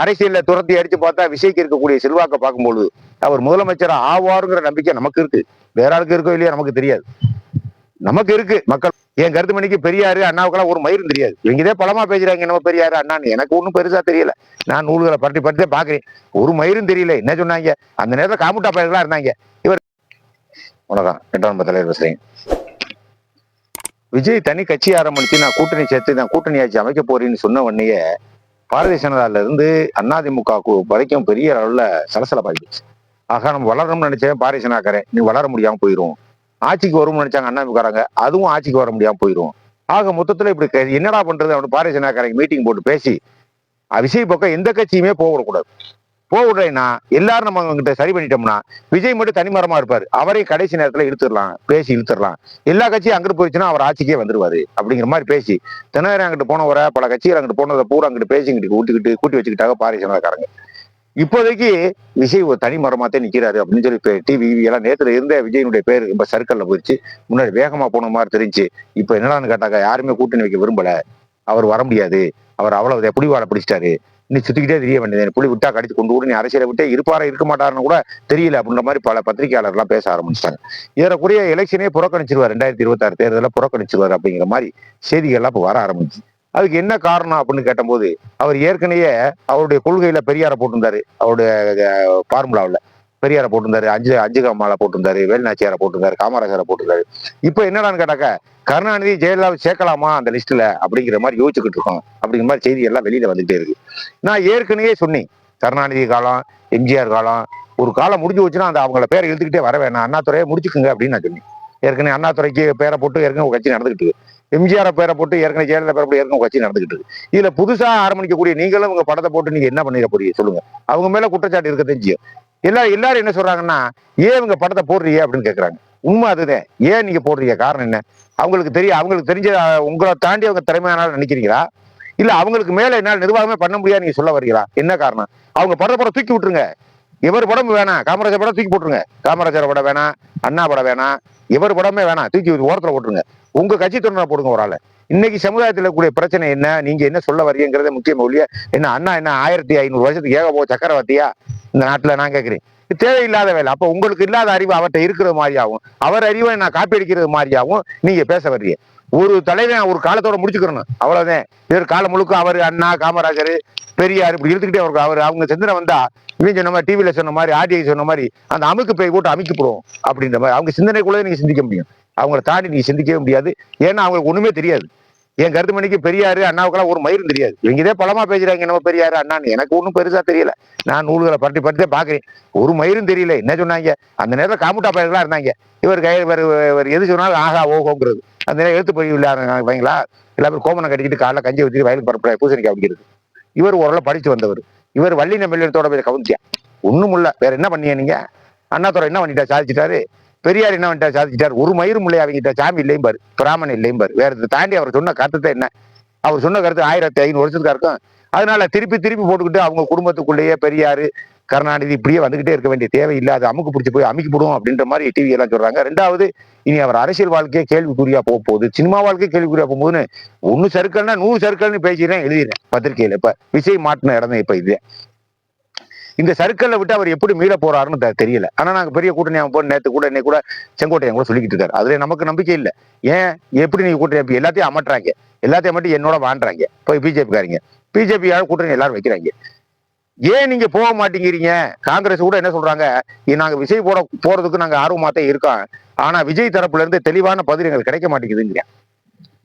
அரசியல்ல துரத்தி அடிச்சு பார்த்தா விஜய்க்கு இருக்கக்கூடிய செல்வாக்க பார்க்கும்பொழுது அவர் முதலமைச்சர் ஆவாருங்கிற நம்பிக்கை நமக்கு இருக்கு. வேற ஆளுக்கு இருக்கோ இல்லையா நமக்கு தெரியாது. நமக்கு இருக்கு. மக்கள் என் கருத்து மணிக்கு பெரியாரு அண்ணாவுக்கெல்லாம் ஒரு மயிரும் தெரியாது. இவங்க இதே பழமா பேசுறாங்க நம்ம பெரியாரு அண்ணான்னு. எனக்கு ஒன்றும் பெருசா தெரியல. நான் நூல்களை பரட்டி பரட்டி பாக்குறேன் ஒரு மயிரும் தெரியல. என்ன சொன்னாங்க? அந்த நேரத்துல காமுட்டா பயர்களா இருந்தாங்க. இவர் வணக்கம் எட்டாம் தலைவர் பேசுறேன். விஜய் தனி கட்சி ஆரம்பிச்சு நான் கூட்டணி சேர்த்து நான் கூட்டணி ஆட்சி அமைக்க போறேன்னு சொன்ன உடனேயே பாரதிய ஜனதால இருந்து அதிமுக வரைக்கும் பெரிய அளவுல சலசலப்பாயிடுச்சு. ஆகா நம்ம வளரணும்னு நினைச்சேன் பாரதிய ஜனதாக்காரன். நீ வளர முடியாம போயிரும். ஆட்சிக்கு வரும்னு நினைச்சாங்க அண்ணாமிக்காரங்க அதுவும் ஆட்சிக்கு வர முடியாம போயிரும். ஆக மொத்தத்துல இப்படி என்னடா பண்றது? அப்படின்னு பாரதிய ஜனதாக்காரங்க மீட்டிங் போட்டு பேசி அவிசை விஜய் பக்கம் எந்த கட்சியுமே போக போக விடுறேன்னா எல்லாரும் நம்ம அவங்ககிட்ட சரி பண்ணிட்டோம்னா விஜய் மட்டும் தனிமரமா இருப்பாரு. அவரே கடைசி நேரத்துல இழுத்துடலாம் பேசி இழுத்துடலாம். எல்லா கட்சியும் அங்கிட்டு போயிடுச்சுன்னா அவர் ஆட்சிக்கே வந்துருவாரு அப்படிங்கிற மாதிரி பேசி தினகரன் அங்கிட்டு போனவரை பல கட்சிகள் அங்கிட்டு போனதை பூரா அங்கிட்டு பேசி இங்கிட்டு கூட்டிக்கிட்டு கூட்டி வச்சுக்கிட்டாங்க பாரதிய ஜனதாக்காரங்க இப்போதைக்கு விஜய் ஒரு தனி மரமாத்தே நிக்கிறாரு அப்படின்னு சொல்லி டிவி எல்லாம் நேத்துல இருந்த விஜயனுடைய பேர் ரொம்ப சர்க்கிள்ல போயிடுச்சு. முன்னாடி வேகமா போன மாதிரி தெரிஞ்சு இப்போ என்னடான்னு கேட்டாக்கா யாருமே கூட்டணி வைக்க விரும்பல. அவர் வர முடியாது. அவர் அவ்வளவு புலி வாழ பிடிச்சிட்டாரு. நீ சுத்திக்கிட்டே தெரிய வேண்டியது. புலி விட்டா கடிச்சு கொண்டு கூட நீ அரசியலை விட்டே இருப்பாரா இருக்க மாட்டாருன்னு கூட தெரியல அப்படின்ற மாதிரி பல பத்திரிகையாளர்லாம் பேச ஆரம்பிச்சிட்டாங்க. ஏறக்குறைய எலெக்ஷனே புறக்கணிச்சிருவார் ரெண்டாயிரத்தி இருபத்தாறு தேர்தலில் புறக்கணிச்சிருவார் அப்படிங்கிற மாதிரி செய்திகள்லாம் இப்போ வர ஆரம்பிச்சு. அதுக்கு என்ன காரணம் அப்படின்னு கேட்டபோது அவர் ஏற்கனவே அவருடைய கொள்கையில பெரியார போட்டிருந்தாரு அவருடைய ஃபார்முலாவில் பெரியாரை போட்டிருந்தாரு அஞ்சு அஞ்சு மாலை போட்டிருந்தாரு வேலுநாச்சியாரை போட்டிருந்தாரு காமராஜரை போட்டிருந்தாரு. இப்போ என்னடான்னு கேட்டாக்க கருணாநிதி ஜெயலலிதாவை சேர்க்கலாமா அந்த லிஸ்ட்ல அப்படிங்கிற மாதிரி யோசிச்சுக்கிட்டு இருக்கோம். அப்படிங்கிற மாதிரி செய்தி எல்லாம் வெளியில வந்துகிட்டே இருக்கு. நான் ஏற்கனவே சொன்னேன் கருணாநிதி காலம் எம்ஜிஆர் காலம் ஒரு காலம் முடிஞ்சு வச்சுன்னா அந்த அவங்கள பேரை எழுதிக்கிட்டே வர வேணாம். அண்ணாதுறையை முடிச்சுக்குங்க அப்படின்னு நான் சொன்னேன். ஏற்கனவே அண்ணாத்துறைக்கு பேரை போட்டு ஏற்கனவே கட்சி நடந்துகிட்டு இருக்கு. எம்ஜிஆர் பேரை போட்டு ஏற்கனவே ஜெயலலிதா பேரை போட்டு ஏற்கனவே கட்சி நடந்துகிட்டு இருக்கு. இதுல புதுசா ஆரம்பிக்கக்கூடிய நீங்களும் உங்க படத்தை போட்டு நீங்க என்ன பண்ணிட போறீங்க சொல்லுங்க. அவங்க மேல குற்றச்சாட்டு இருக்க தெரிஞ்சு எல்லாரும் எல்லாரும் என்ன சொல்றாங்கன்னா ஏன் இவங்க படத்தை போடுறீங்க? அப்படின்னு கேக்குறாங்க. உண்மை அதுதான். ஏன் நீங்க போடுறீங்க? காரணம் என்ன? அவங்களுக்கு தெரியும் அவங்களுக்கு தெரிஞ்ச உங்களை தாண்டி அவங்க திறமையான நினைக்கிறீங்களா? இல்ல அவங்களுக்கு மேல என்னால் நிர்வாகமே பண்ண முடியாது நீங்க சொல்ல வரீங்களா? என்ன காரணம்? அவங்க படத்தை படம் தூக்கி விட்டுருங்க. இவர் படம் வேணாம். காமராஜர் படம் தூக்கி போட்டுருங்க. காமராஜர் படம் வேணாம் அண்ணா படம் வேணாம் இவர் படமே வேணாம். தூக்கி ஓரத்தில் போட்டுருங்க. உங்க கட்சி தொண்டரை போடுங்க ஒரு ஆளு. இன்னைக்கு சமுதாயத்தில் இருக்கக்கூடிய பிரச்சனை என்ன? நீங்க என்ன சொல்ல வரீங்கிறத முக்கியம் ஒழிய என்ன அண்ணா என்ன ஆயிரத்தி ஐநூறு வருஷத்துக்கு ஏக போ சக்கரவர்த்தியா? இந்த நாட்டில் நான் கேட்குறேன். இது தேவையில்லாத வேலை. அப்போ உங்களுக்கு இல்லாத அறிவு அவர்கிட்ட இருக்கிற மாதிரியாகவும் அவர் அறிவை நான் காப்பி அடிக்கிறது மாதிரியாகவும் நீங்க பேச வர்றீங்க. ஒரு தலைவன் ஒரு காலத்தோட முடிச்சுக்கிறணும். அவ்வளவுதான். இவர் காலம் முழுக்க அவர் அண்ணா காமராஜர் பெரியார் இப்படி இழுத்துக்கிட்டே அவர் அவர் அவங்க சிந்தனை வந்தா இவன் சொன்ன மாதிரி டிவியில சொன்ன மாதிரி ஆர்டிஐ சொன்ன மாதிரி அந்த அமுக்கு பேய் போட்டு அமைக்கப்படுவோம் அப்படின்ற மாதிரி. அவங்க சிந்தனைக்குள்ளே நீங்க சிந்திக்க முடியும். அவங்கள தாண்டி நீங்க சிந்திக்கவே முடியாது. ஏன்னா அவங்களுக்கு ஒண்ணுமே தெரியாது. என் கருத்து மணிக்கு பெரியாரு அண்ணாவுக்கெல்லாம் ஒரு மயிரும் தெரியாது. இவங்க இதே பழமா பேசுறாங்க நம்ம பெரியாரு அண்ணான்னு. எனக்கு ஒன்றும் பெருசா தெரியல. நான் நூல்களை பரட்டி பரட்டி பாக்குறேன் ஒரு மயிரும் தெரியல. என்ன சொன்னாங்க? அந்த நேரத்தில் காமுட்டா பயர்களா இருந்தாங்க. இவர் கை இவர் எது சொன்னாலும் ஆகா ஓகோங்கிறது அந்த நேரம் எழுத்து போய் வைங்களா எல்லா பேரும் கோமனை கட்டிக்கிட்டு காலைல கஞ்சி வச்சுட்டு வயலுக்கு பரப்புற பூசணிக்காய் அப்படிங்கிறது இவர் ஓரளவு படிச்சு வந்தவர். இவர் வள்ளி நம்பிலத்தோட போய் கவுந்தியா. ஒண்ணும் இல்ல. வேற என்ன பண்ணீங்க நீங்க? அண்ணாத்துறை என்ன பண்ணிட்டா? சாதிச்சிட்டாரு. பெரியார் என்ன பண்ணிட்டா? சாதிச்சிட்டாரு. ஒரு மயிரும் இல்லை அவங்கிட்ட. சாமி இல்லையும் பாரு. பிராமணன் இல்லையும் பாரு. வேற இதை தாண்டி அவர் சொன்ன கருத்து என்ன? அவர் சொன்ன கருத்து ஆயிரத்தி ஐநூறு வருஷத்துக்கா இருக்கும் அதனால திருப்பி திருப்பி போட்டுக்கிட்டு அவங்க குடும்பத்துக்குள்ளேயே பெரியாரு கருணாநிதி இப்படியே வந்துகிட்டே இருக்க வேண்டிய தேவை இல்லை அது அமுக்கு பிடிச்சி போய் அமைக்கி போடுவோம் அப்படின்ற மாதிரி டிவி எல்லாம் சொல்றாங்க. ரெண்டாவது இனி அவர் அரசியல் வாழ்க்கையை கேள்விக்குறியா போக போகுது சினிமா வாழ்க்கை கேள்விக்குறியா போகும்போதுன்னு ஒன்னு சருக்கள்னா நூறு சருக்கள்னு பேசிடுறேன் எழுதிடுறேன் பத்திரிகையில. இப்ப விஜய் மாட்டின இடம் இப்ப இது. இந்த சர்க்கிள்ல விட்டு அவர் எப்படி மீள போறாருன்னு தெ- தெரியல. ஆனா நாங்க பெரிய கூட்டணி அவன் போய் நேத்து கூட இன்னைக்கு கூட செங்கோட்டையன் கூட சொல்லிக்கிட்டு இருக்காரு. அதுல நமக்கு நம்பிக்கை இல்ல. ஏன்? எப்படி நீங்க கூட்டணி எல்லாத்தையும் அமட்டுறாங்க. எல்லாத்தையும் மட்டும் என்னோட வாண்டுறாங்க. போய் பிஜேபி காரங்க பிஜேபி கூட்டணி எல்லாரும் வைக்கிறாங்க. ஏன் நீங்க போக மாட்டேங்கிறீங்க? காங்கிரஸ் கூட என்ன சொல்றாங்க? நாங்க விஜய் போட போறதுக்கு நாங்க ஆர்வமாத்தான் இருக்கோம். ஆனா விஜய் தரப்புல இருந்து தெளிவான பதில் எங்களுக்கு கிடைக்க மாட்டேங்குதுங்கிறேன்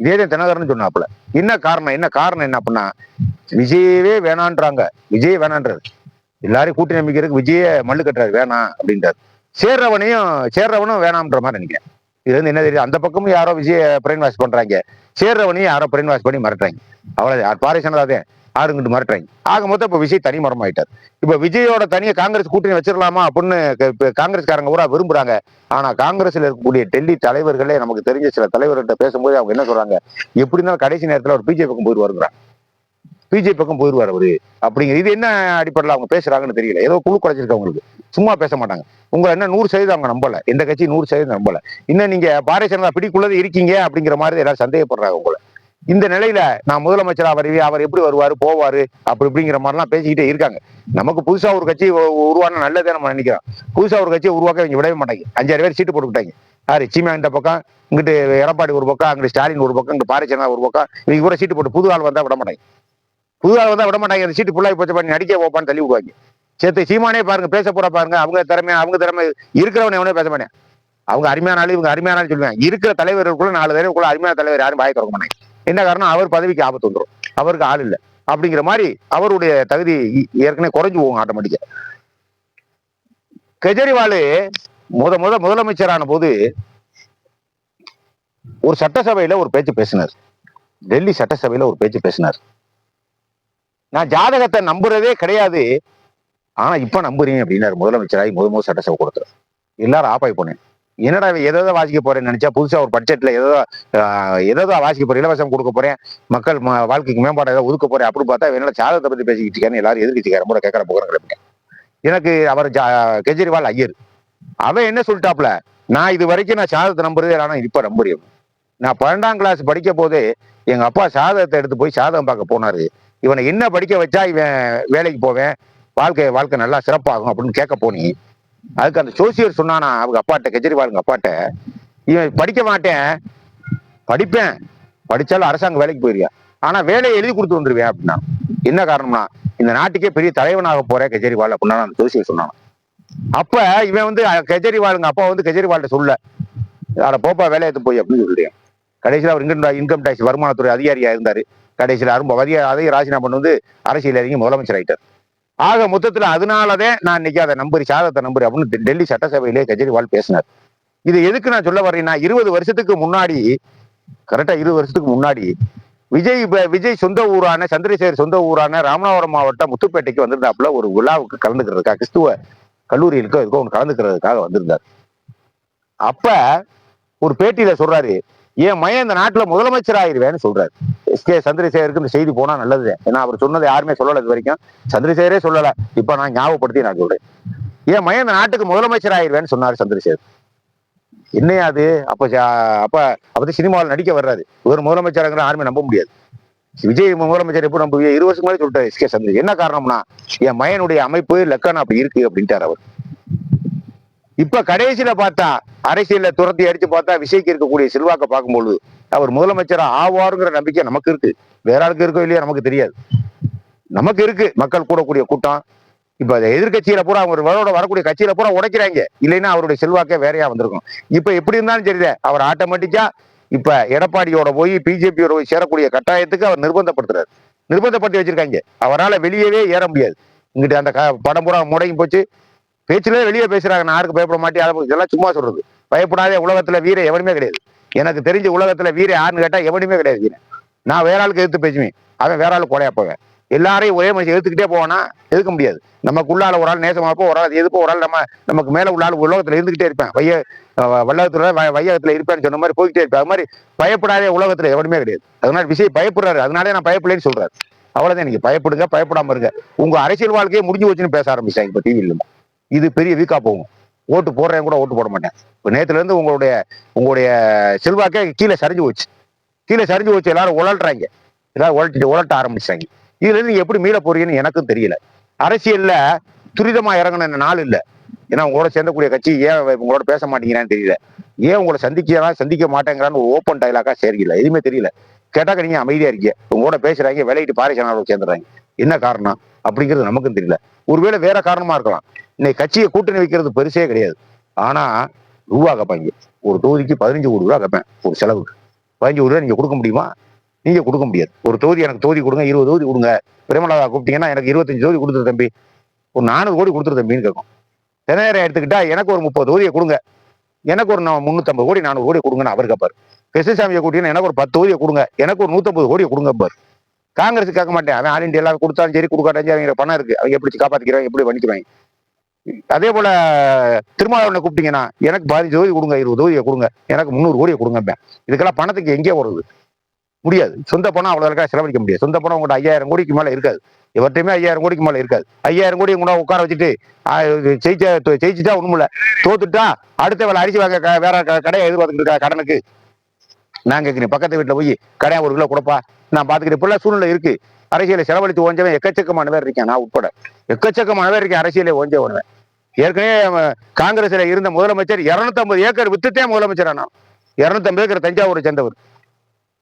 இதேதான் தினகரன் சொன்னாப்புல. என்ன காரணம் என்ன காரணம் என்ன அப்படின்னா விஜயவே வேணான்றாங்க. விஜய் வேணான்றது எல்லாரையும் கூட்டணி அமைக்கிறதுக்கு விஜய மல்லு கட்டுறாரு. வேணாம் அப்படின்றாரு சேர்றவனையும் சேர்றவனும் வேணாம்ன்ற மாதிரி நினைக்கிறேன். இது வந்து என்ன தெரியுது? அந்த பக்கமும் யாரோ விஜய பிரெயின் வாஷ் பண்றாங்க. சேர்றவனையும் யாரோ பிரெயின் வாஷ் பண்ணி மறட்டுறாங்க அவ்வளவு பாரிசனதாதே ஆறுங்கிட்டு மிரட்டுறாங்க. ஆக மொத்தம் இப்ப விஜய் தனி மரம் ஆயிட்டார் இப்ப விஜயோட தனியை காங்கிரஸ் கூட்டணி வச்சிடலாமா அப்படின்னு காங்கிரஸ்காரங்க பூரா விரும்புறாங்க. ஆனா காங்கிரஸ்ல இருக்கக்கூடிய டெல்லி தலைவர்களே நமக்கு தெரிஞ்ச சில தலைவர்கிட்ட பேசும்போது அவங்க என்ன சொல்றாங்க? எப்படி இருந்தாலும் கடைசி நேரத்துல ஒரு பிஜேபி பக்கம் போயிடுவாருங்கிறாங்க பிஜேபி பக்கம் போயிடுவார் அவரு. அப்படிங்கிற இது என்ன அடிப்படையில் அவங்க பேசுறாங்கன்னு தெரியல. ஏதோ குழு குறைச்சிருக்கு அவங்களுக்கு. சும்மா பேச மாட்டாங்க. உங்களை என்ன நூறு சதவீதம் அவங்க நம்பல. எந்த கட்சி நூறு சதவீதம் நம்பல. இன்னும் நீங்க பாரதிய ஜனதா பிடிக்குள்ளது இருக்கீங்க அப்படிங்கிற மாதிரி எல்லாரும் சந்தேகப்படுறாங்க உங்களை. இந்த நிலையில நான் முதலமைச்சரா வருவேன் அவர் எப்படி வருவாரு போவாரு அப்படி இப்படிங்கிற மாதிரிலாம் பேசிக்கிட்டே இருக்காங்க. நமக்கு புதுசா ஒரு கட்சி உருவான நல்லதே நம்ம நினைக்கிறோம். புதுசா ஒரு கட்சியை உருவாக்க இவங்க விடவே மாட்டாங்க. அஞ்சாறு பேர் சீட்டு போட்டுக்கிட்டாங்க யாரு? சீமா இந்த பக்கம் இங்கிட்டு எடப்பாடி ஒரு பக்கம் அங்கிட்டு ஸ்டாலின் ஒரு பக்கம் இங்கிட்டு பாரிச்சனா ஒரு பக்கம் இவங்க கூட சீட்டு போட்டு புது ஆள் வந்தா விட மாட்டாங்க. புது ஆள் வந்தா விட மாட்டாங்க. அந்த சீட்டு ஃபுல்லாகி போச்சு பண்ணி நடிக்க வைப்பான்னு தள்ளி விடுவாங்க. சேர்த்து சீமானே பாருங்க பேச போற பாருங்க அவங்க திறமை அவங்க திறமை இருக்கிறவன் எவனே பேச மாட்டேன். அவங்க அருமையான ஆளு இவங்க அருமையான சொல்லுவேன் சொல்லுவாங்க. இருக்கிற தலைவர்களுக்குள்ள நாலு பேருக்குள்ள அருமையான தலைவர் யாரும் வாய் திறக்க மாட்டாங்க. என்ன காரணம்? அவர் பதவிக்கு ஆபத்து வந்துடும் அவருக்கு ஆள் இல்லை. அப்படிங்கிற மாதிரி அவருடைய தகுதி ஏற்கனவே குறைஞ்சு போகும் ஆட்டோமேட்டிக்கா. கெஜ்ரிவால் முத முத முதலமைச்சரான போது ஒரு சட்டசபையில ஒரு பேச்சு பேசினார். டெல்லி சட்டசபையில ஒரு பேச்சு பேசினார். நான் ஜாதகத்தை நம்புறதே கிடையாது. ஆனா இப்ப நம்புறீங்க அப்படின்னாரு முதலமைச்சராகி முத முதல் சட்டசபை கொடுத்தாரு எல்லாரும் ஆப்பாய் போனேன். என்னடா இவன் வாசிக்க போறேன்னு நினைச்சா புதுசா ஒரு பட்ஜெட்ல ஏதோ ஏதோ வாசிக்க போறேன் இலவசம் கொடுக்க போறேன். மக்கள் வாழ்க்கைக்கு மேம்பாடு ஏதோ ஒதுக்க போறேன். அப்படி பார்த்தா என்னோட சாதகத்தை பத்தி பேசிக்கிட்டு இருக்கான்னு எல்லாரும் எதிர்க்கட்சிக்காரன் கூட கேட்கற போகிறேன் எனக்கு அவர் கெஜ்ரிவால் ஐயர். அவன் என்ன சொல்லிட்டாப்ல நான் இது வரைக்கும் நான் சாதகத்தை நம்புறதே ஆனா இப்ப நம்புறேன் நான் பன்னெண்டாம் கிளாஸ் படிக்க போதே எங்க அப்பா சாதகத்தை எடுத்து போய் சாதகம் பார்க்க போனாரு. இவனை என்ன படிக்க வச்சா இவன் வேலைக்கு போவேன்? வாழ்க்கை வாழ்க்கை நல்லா சிறப்பாகும் அப்படின்னு கேட்க போனி அதுக்கு அந்த ஜோசியர் சொன்னானா அவங்க அப்பாட்ட கெஜ்ரிவாலுங்க அப்பாட்ட இவன் படிக்க மாட்டேன். படிப்பேன். படிச்சாலும் அரசாங்க வேலைக்கு போயிருவியா? ஆனா வேலையை எழுதி கொடுத்து வந்துருவேன் அப்படின்னா என்ன காரணம்னா இந்த நாட்டுக்கே பெரிய தலைவனாக போற கெஜ்ரிவால் அப்படின்னா அந்த ஜோசியர் சொன்னான். அப்ப இவன் வந்து கெஜ்ரிவாலுங்க அப்பா வந்து கெஜ்ரிவால்கிட்ட சொல்ல அட போப்பா வேலையத்து போய் அப்படின்னு சொல்லிட்டேன் கடைசியில் அவர் இன்கம் இன்கம் டேக்ஸ் வருமானத்துறை அதிகாரியா இருந்தாரு. கடைசியில் அரும்ப அதிக அதையும் ராஜினாமா பண்ணி வந்து அரசியல் இறங்கி முதலமைச்சர் ஆயிட்டார். ஆக மொத்தத்துல அதனாலதான் நான் இன்னைக்கு அதை நம்புறி சாதத்தை நம்புறி அப்படின்னு டெல்லி சட்டசபையிலே கெஜ்ரிவால் பேசினார். இது எதுக்கு நான் சொல்ல வர்றேன்னா இருபது வருஷத்துக்கு முன்னாடி கரெக்டா இருபது வருஷத்துக்கு முன்னாடி விஜய் விஜய் சொந்த ஊரான சந்திரசேகர் சொந்த ஊரான ராமநாதபுரம் மாவட்டம் முத்துப்பேட்டைக்கு வந்திருந்தாப்புல ஒரு விழாவுக்கு கலந்துக்கிறதுக்காக கிறிஸ்துவ கல்லூரிகளுக்கோ இருக்கோ ஒன்று கலந்துக்கிறதுக்காக வந்திருந்தார். அப்ப ஒரு பேட்டியில சொல்றாரு என் மயன் இந்த நாட்டுல முதலமைச்சர் ஆயிருவேன்னு சொல்றாரு. எஸ் கே சந்திரசேகருக்கு இந்த செய்தி போனா நல்லது. ஏன்னா அவர் சொன்னதை யாருமே சொல்லல இது வரைக்கும். சந்திரசேகரே சொல்லல. இப்ப நான் ஞாபகப்படுத்தி நான் சொல்றேன். ஏன் மயன் இந்த நாட்டுக்கு முதலமைச்சர் ஆயிடுவேன்னு சொன்னாரு சந்திரசேகர். என்னையா அது? அப்ப அப்ப அப்ப சினிமாவில் நடிக்க வர்றாரு. இவர் முதலமைச்சராங்கிற யாருமே நம்ப முடியாது. விஜய் முதலமைச்சர் எப்போ நம்ப இரு வருஷம் மாதிரி சொல்லிட்டாரு எஸ் கே சந்திரசேகர். என்ன காரணம்னா என் மயனுடைய அமைப்பு லக்கணம் அப்படி இருக்கு அப்படின்ட்டார் அவர். இப்ப கடைசியில பார்த்தா அரசியல துரத்தி அடிச்சு பார்த்தா விஜய்க்கு இருக்கக்கூடிய செல்வாக்க பார்க்கும்போது அவர் முதலமைச்சரா ஆவாருங்கிற நம்பிக்கை நமக்கு இருக்கு. வேற ஆளுக்கு இருக்கோ இல்லையா நமக்கு தெரியாது. நமக்கு இருக்கு. மக்கள் கூடக்கூடிய கூட்டம். இப்ப எதிர்கட்சியில எதிர்க்கட்சியில பூரா அவங்க வரோட வரக்கூடிய கட்சியில பூரா உடைக்கிறாங்க. இல்லைன்னா அவருடைய செல்வாக்கே வேறையா வந்திருக்கும். இப்ப எப்படி இருந்தாலும் சரிதே அவர் ஆட்டோமேட்டிக்கா இப்ப எடப்பாடியோட போய் பிஜேபியோட போய் சேரக்கூடிய கட்டாயத்துக்கு அவர் நிர்பந்தப்படுத்துறாரு. நிர்பந்தப்படுத்தி வச்சிருக்காங்க. அவரால் வெளியவே ஏற முடியாது. இங்கிட்ட அந்த க- படம் பூரா முடங்கி போச்சு. பேச்சுல வெளியே பேசுறாங்க. நான் யாருக்கு பயப்பட மாட்டேன் இதெல்லாம் சும்மா சொல்றது. பயப்படாத உலகத்துல வீர எவனுமே கிடையாது. எனக்கு தெரிஞ்ச உலகத்துல வீர யாருன்னு கேட்டா எவனுமே கிடையாது வீரன். நான் வேற ஆளுக்கு எதிர்த்து பேசுவேன். அவன் வேற ஆளுக்கு கொலையா போவேன். எல்லாரையும் ஒரே மனுஷன் எடுத்துக்கிட்டே போவானா? எதுக்க முடியாது. நமக்குள்ளால ஒரு ஆள் நேசமா இருப்போம் ஒரு ஆள் எதுப்போ ஒரு ஆள் நம்ம நமக்கு மேல உள்ள ஆள் உலகத்துல இருந்துகிட்டே இருப்பேன். வைய வல்லகத்துல வையகத்துல இருப்பேன்னு சொன்ன மாதிரி போய்கிட்டே இருப்பேன். அது மாதிரி பயப்படாதே உலகத்துல எவனுமே கிடையாது. அதனால விஷயம் பயப்படுறாரு. அதனாலே நான் பயப்படலன்னு சொல்றாரு. அவ்வளவுதான் நீங்க பயப்படுங்க பயப்படாம இருங்க. உங்க அரசியல் வாழ்க்கையே முடிஞ்சு வச்சுன்னு பேச ஆரம்பிச்சாங்க இப்ப டிவியில இது பெரிய வீக்கா போகும். ஓட்டு போடுறேன் கூட ஓட்டு போட மாட்டேன். இப்போ நேற்றுலேருந்து உங்களுடைய உங்களுடைய செல்வாக்கே கீழே சரிஞ்சு போச்சு. கீழே சரிஞ்சு போச்சு எல்லாரும் உழல்றாங்க. எல்லாரும் உழட்டிட்டு உழட்ட ஆரம்பிச்சாங்க இதுல இருந்து எப்படி மீள போறீங்கன்னு எனக்கும் தெரியல. அரசியல்ல துரிதமா இறங்கின நாள் இல்ல. ஏன்னா உங்களோட சேர்ந்தக்கூடிய கட்சி ஏன் உங்களோட பேச மாட்டேங்கிறான்னு தெரியல. ஏன் உங்களை சந்திக்கலாம் சந்திக்க மாட்டேங்கிறான்னு ஒரு ஓப்பன் டைலாக்கா சரியில்லை எதுவுமே தெரியல. கேட்டாக்க நீங்க அமைதியா இருக்கீங்க. உங்களோட பேசுறாங்க விளையிட்டு பாரிசனாவோட சேர்ந்துறாங்க என்ன காரணம்? அப்படிங்கிறது நமக்கும் தெரியல. ஒருவேளை வேற காரணமா இருக்கலாம். இன்னைக்கு கட்சியை கூட்டணி வைக்கிறது பெருசே கிடையாது. ஆனா ரூபா கேட்பாங்க ஒரு தொகுதிக்கு பதினஞ்சு கோடி ரூபா கேட்பேன் ஒரு செலவுக்கு. பதினஞ்சு கோடி ரூபா நீங்க கொடுக்க முடியுமா? நீங்க கொடுக்க முடியாது. ஒரு தொகுதி எனக்கு தொகுதி கொடுங்க இருபது தொகுதி கொடுங்க. பிரேமலதா கூப்பிட்டீங்கன்னா எனக்கு இருபத்தஞ்சு தொகுதி கொடுத்துரு தம்பி. ஒரு நானூறு கோடி கொடுத்துரு தம்பின்னு கேட்கும் தென்னேரை எடுத்துக்கிட்டா எனக்கு ஒரு முப்பது தொகுதியை கொடுங்க. எனக்கு ஒரு நான் முந்நூற்றம்பது கோடி நானூறு கோடி கொடுங்கன்னு அவர் கேட்பார் கிருஷ்ணசாமியை கூட்டிங்கன்னா எனக்கு ஒரு பத்து தொகுதியை கொடுங்க. எனக்கு ஒரு நூற்றம்பது கோடியை கொடுங்க பார் காங்கிரஸ் கேட்க மாட்டேன். அவன் ஆல் இண்டியா எல்லாம் கொடுத்தாலும் சரி கொடுக்காட்டாலும் சரி அவங்க பணம் இருக்கு. அவங்க எப்படி காப்பாத்திக்கிறாங்க எப்படி பண்ணிக்கிறாங்க அதே போல திருமாவளவனை கூப்பிட்டீங்கன்னா எனக்கு பதினஞ்சு தொகுதி கொடுங்க இருபது தொகுதியை கொடுங்க. எனக்கு முந்நூறு கோடியை கொடுங்க இதுக்கெல்லாம் பணத்துக்கு எங்கே வருது முடியாது. சொந்த பணம் அவ்வளவு இருக்கா? செலவழிக்க முடியாது. சொந்த பணம் உங்கள்கிட்ட ஐயாயிரம் கோடிக்கு மேலே இருக்காது. இவர்கிட்டயுமே ஐயாயிரம் கோடிக்கு மேலே இருக்காது. ஐயாயிரம் கோடி கூட உட்கார வச்சுட்டு ஜெயிச்ச ஜெயிச்சுட்டா ஒண்ணும் இல்லை. தோத்துட்டா அடுத்த வேலை அரிசி வாங்க க- வேற க- கடையை எதிர்பார்த்துட்டு இருக்கா கடனுக்கு? நான் கேட்கிறேன். பக்கத்து வீட்டில் போய் கடையா ஒரு கிலோ கொடுப்பா. நான் பார்த்துக்கிறேன். இப்பெல்லாம் சூழ்நிலை இருக்கு. அரசியலை செலவழித்து ஓஞ்சவன் எக்கச்சக்கமான பேர் இருக்கேன். நான் உட்பட. எக்கச்சக்கமான பேர் இருக்கேன். அரசியலை ஓஞ்ச வருவேன் ஏற்கனவே காங்கிரஸில் காங்கிரஸ்ல இருந்த முதலமைச்சர் 250 ஏக்கர் வித்துட்டே முதலமைச்சர் ஆனா 250 ஏக்கர் தஞ்சாவூரை சேர்ந்தவர்.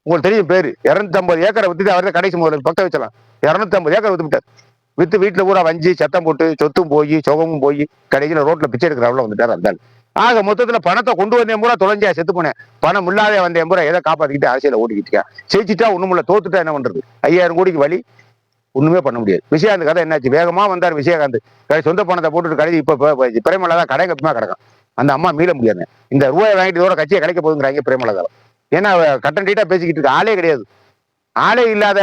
உங்களுக்கு தெரியும் பேரு. 250 ஏக்கரை வித்துட்டு அவர் கடைசி முதல்வர். பக்க வச்சலாம். 250 ஏக்கர் வித்து விட்டார். வித்து வீட்டுல பூரா வஞ்சி சத்தம் போட்டு சொத்தும் போய் சுகமும் போய் கடைசியில ரோட்ல பிச்சை எடுக்கிறவள வந்துட்டார் அந்த ஆக மொத்தத்துல பணத்தை கொண்டு வந்தேன் பூரா தொலைஞ்சா செத்து போனேன். பணம் இல்லாத வந்தேன் பூரா எதை காப்பாத்திக்கிட்டு அரசியல் ஓடிக்கிட்டு இருக்கேன். ஜெயிச்சிட்டா இல்லை தோத்துட்டா என்ன பண்ணுறது ஐயாயிரம் கோடிக்கு வழி. ஒண்ணுமே பண்ண முடியாது. விஜயகாந்த் கதை என்னாச்சு? வேகமா வந்தார் விஜயகாந்த். கடை சொந்த பணத்தை போட்டுட்டு கழுதி இப்ப பிரேமலா தான் கடை கப்பமா கிடக்கும். அந்த அம்மா மீள முடியாது. இந்த ரூபாய் வாங்கிட்டு இதோட கட்சியை கிடைக்க போகுங்கிறாங்க பிரேமலதா. ஏன்னா அவ கட்டன் டீட்டா பேசிக்கிட்டு இருக்க ஆளே கிடையாது. ஆளே இல்லாத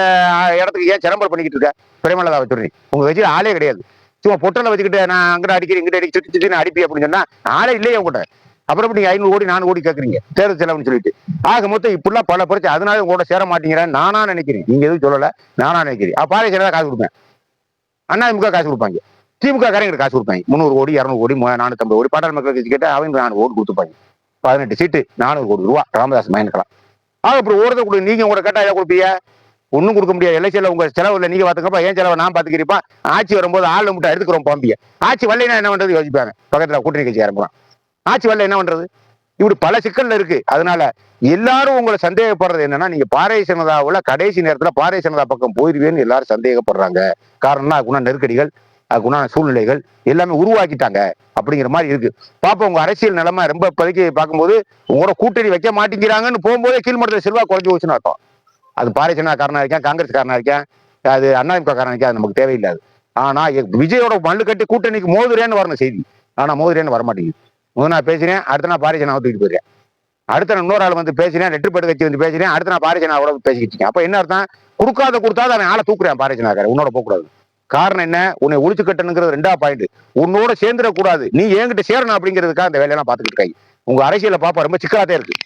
இடத்துக்கு ஏன் சிரம்பல் பண்ணிக்கிட்டு இருக்க? பிரேமலதா வச்சுருங்க உங்க கட்சியில் ஆளே கிடையாது. சும்மா பொட்டலை வச்சுக்கிட்டு நான் அங்கிட்ட அடிக்கிறேன் இங்கிட்ட அடிக்க சுத்தி சுத்தி அடிப்பி அப்படின்னு சொன்னா ஆளே இல்லையே உங்கள்கிட்ட அப்புறம் நீங்க ஐநூறு கோடி நானூறு கோடி கேக்குறீங்க. தேர்தல் செலவுன்னு சொல்லிட்டு. ஆக மொத்தம் இப்படிலாம் பல பிரச்சனை. அதனால உங்களோட சேர மாட்டேங்கிறேன். நானா நினைக்கிறேன். நீங்க எதுவும் சொல்லல. நானா நினைக்கிறேன். அப்ப பாரதிய ஜனதா காசு கொடுப்பேன். அண்ணா திமுக காசு கொடுப்பாங்க. திமுக காரங்க காசு கொடுப்பாங்க முந்நூறு கோடி இரநூறு கோடி மூ- நானூத்தம்பது கோடி. பாட்டாளி மக்கள் கட்சி கேட்டா அவங்க நானூறு கோடி கொடுத்துப்பாங்க. பதினெட்டு சீட்டு நானூறு கோடி ரூபா. ராமதாஸ் மயனுக்கலாம் ஆக அப்புறம் ஒருத்தர் கொடு. நீங்க உங்களை கேட்டா எதை கொடுப்பீங்க? ஒண்ணும் கொடுக்க முடியாது. எல்ஐசியில் உங்க செலவு இல்லை. நீங்க பாத்துக்கப்பா ஏன் செலவை நான் பாத்துக்கிறப்பா? ஆட்சி வரும்போது ஆள் மட்டும் எடுத்துக்கிறோம் பாம்பிய. ஆட்சி வரலைன்னா என்ன பண்றது? யோசிப்பாங்க. பக்கத்துல கூட்டணி கட்சி இறங்குறான் ஆட்சி வரல என்ன பண்றது? இப்படி பல சிக்கல்ல இருக்கு. அதனால எல்லாரும் உங்களை சந்தேகப்படுறது என்னன்னா நீங்க பாரதிய ஜனதாவுல கடைசி நேரத்துல பாரதிய ஜனதா பக்கம் போயிருவேன்னு எல்லாரும் சந்தேகப்படுறாங்க. காரணம்னா அதுக்குண்டான நெருக்கடிகள் அதுக்குண்டான சூழ்நிலைகள் எல்லாமே உருவாக்கிட்டாங்க அப்படிங்கிற மாதிரி இருக்கு. பாப்போம் உங்க அரசியல் நிலைமை ரொம்ப இப்போதைக்கு பார்க்கும்போது உங்களோட கூட்டணி வைக்க மாட்டேங்கிறாங்கன்னு போகும்போதே கீழ்மட்டத்தில் செல்வா குறைஞ்சு போச்சுன்னு அர்த்தம். அது பாரதிய ஜனதா காரணம் இருக்கேன் காங்கிரஸ் காரணம் இருக்கேன் அது அதிமுக காரணம் இருக்கேன் அது நமக்கு தேவையில்லாது. ஆனா எ- விஜயோட மல்லு கட்டி கூட்டணிக்கு மோதுறேன்னு வரணும் செய்தி. ஆனா மோதுறேன்னு வர மாட்டேங்குது முதல் நான் பேசுறேன் அடுத்த நான் பாரதிய ஜனதா தூக்கிட்டு போயிடுறேன். அடுத்த நான் இன்னொரு ஆள் வந்து பேசுறேன் லெட்டர் கட்சி வந்து பேசுறேன் அடுத்த நான் பாரிசனா கூட பேசிக்கிட்டு இருக்கேன். அப்ப என்ன அர்த்தம்? கொடுக்காத கொடுத்தாத அவன் ஆளை தூக்குறேன் பாரதிய ஜனதா உன்னோட போகக்கூடாது காரணம் என்ன? உன்னை ஒழிச்சு கட்டணுங்கிறது ரெண்டா பாயிண்ட் உன்னோட சேர்ந்துடக்கூடாது நீ என்கிட்ட சேரணும் அப்படிங்கிறதுக்காக அந்த வேலையெல்லாம் பார்த்துக்கிட்டு இருக்காங்க உங்க அரசியல பாப்பா ரொம்ப சிக்கலாத்தே இருக்கு.